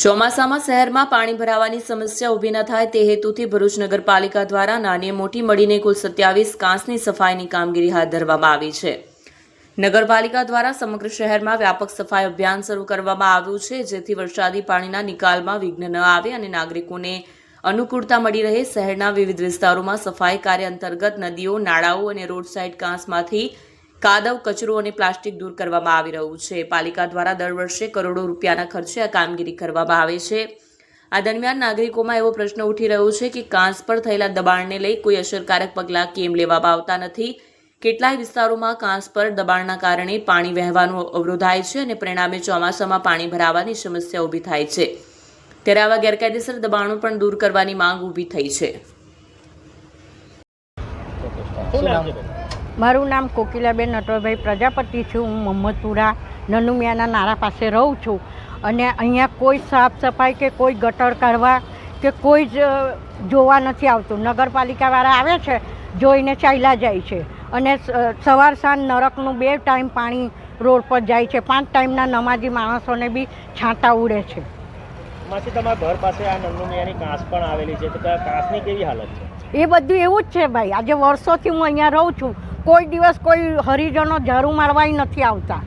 ચોમાસામાં શહેરમાં પાણી ભરાવાની સમસ્યા ઊભી ન થાય તે હેતુથી ભરૂચ નગરપાલિકા દ્વારા નાની મોટી મળીને કુલ સત્યાવીસ કાંસની સફાઈની કામગીરી હાથ ધરવામાં આવી છે. નગરપાલિકા દ્વારા સમગ્ર શહેરમાં વ્યાપક સફાઈ અભિયાન શરૂ કરવામાં આવ્યું છે, જેથી વરસાદી પાણીના નિકાલમાં વિઘ્ન ન આવે અને નાગરિકોને અનુકૂળતા મળી રહે. શહેરના વિવિધ વિસ્તારોમાં સફાઈ કાર્ય અંતર્ગત નદીઓ, નાળાઓ અને રોડ સાઇડ કાંસમાંથી કાદવ કચરો અને પ્લાસ્ટિક દૂર કરવામાં આવી રહ્યું છે. પાલિકા દ્વારા દર વર્ષે કરોડો રૂપિયાના ખર્ચે આ કામગીરી કરવામાં આવે છે. આ દરમિયાન નાગરિકોમાં એવો પ્રશ્ન ઉઠી રહ્યો છે કે કાંસ પર થયેલા દબાણને લઈ કોઈ અસરકારક પગલાં કેમ લેવામાં આવતા નથી? કેટલાય વિસ્તારોમાં કાંસ પર દબાણના કારણે પાણી વહેવાનું અવરોધાય છે અને પરિણામે ચોમાસામાં પાણી ભરાવાની સમસ્યા ઊભી થાય છે. ત્યારે આવા ગેરકાયદેસર દબાણો પણ દૂર કરવાની માંગ ઊભી થઈ છે. શું નામ મારું નામ કોકિલાબેન નટવરભાઈ પ્રજાપતિ છું. હું મોહમ્મદપુરા નનુમિયાના નારા પાસે રહું છું. અને અહીંયા કોઈ સાફ સફાઈ કે કોઈ ગટર કાઢવા કે કોઈ જ જોવા નથી આવતું. નગરપાલિકાવાળા આવે છે જોઈને ચાલ્યા જાય છે. અને સવાર સાંજ નરકનું બે ટાઈમ પાણી રોડ પર જાય છે. પાંચ ટાઈમના નમાજી માણસોને બી છાંટા ઉડે છે. માસી તમારા ઘર પાસે આ નંદુમિયાની કાંસ પણ આવેલી છે. તો કાંસની કેવી હાલત છે? એ બધું એવું જ છે ભાઈ. આજે વર્ષોથી હું અહીંયા રહું છું. કોઈ દિવસ કોઈ હરિજનો ઝાડુ મારવાય નથી આવતા.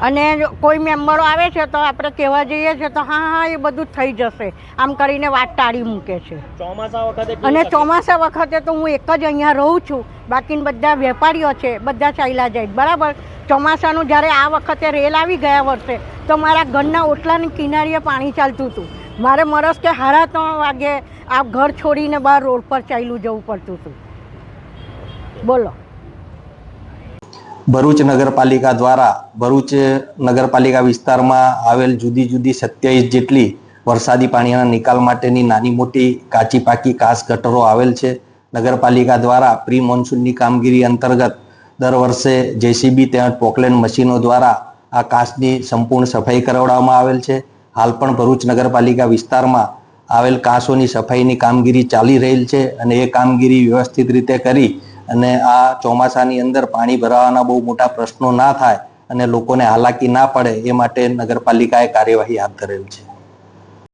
અને કોઈ મેમ્બરો આવે છે તો આપણે કહેવા જઈએ છીએ તો હા હા એ બધું થઈ જશે. આમ કરીને વાત ટાળી મૂકે છે. ચોમાસા વખતે અને ચોમાસા વખતે તો હું એક જ અહીંયા રહું છું. બાકી બધા વેપારીઓ છે બધા ચાલ્યા જાય. બરાબર? ચોમાસાનું જ્યારે આ વખતે રેલ આવી ગયા વર્ષે તો મારા ઘરના ઓટલાની કિનારીએ પાણી ચાલતું હતું. મારે મરસ કે સાડા ત્રણ વાગે આ ઘર છોડીને બહાર રોડ પર ચાલ્યું જવું પડતું હતું. બોલો. ભરૂચ નગરપાલિકા દ્વારા, ભરૂચ નગરપાલિકા વિસ્તારમાં આવેલ જુદી જુદી સત્યાવીસ જેટલી વરસાદી પાણીના નિકાલ માટેની નાની મોટી કાચી પાકી કાસ ગટરો આવેલ છે. નગરપાલિકા દ્વારા પ્રી મોન્સૂનની કામગીરી અંતર્ગત દર વર્ષે જેસીબી તેમજ પોકલેન મશીનો દ્વારા આ કાસની સંપૂર્ણ સફાઈ કરાવવામાં આવેલ છે. હાલ પણ ભરૂચ નગરપાલિકા વિસ્તારમાં આવેલ કાંસોની સફાઈની કામગીરી ચાલી રહેલ છે અને એ કામગીરી વ્યવસ્થિત રીતે કરી અને આ ચોમાસાની અંદર પાણી ભરાવાના બહુ મોટા પ્રશ્નો ના થાય અને લોકોને હાલાકી ના પડે એ માટે નગરપાલિકાએ કાર્યવાહી હાથ ધરેલ છે.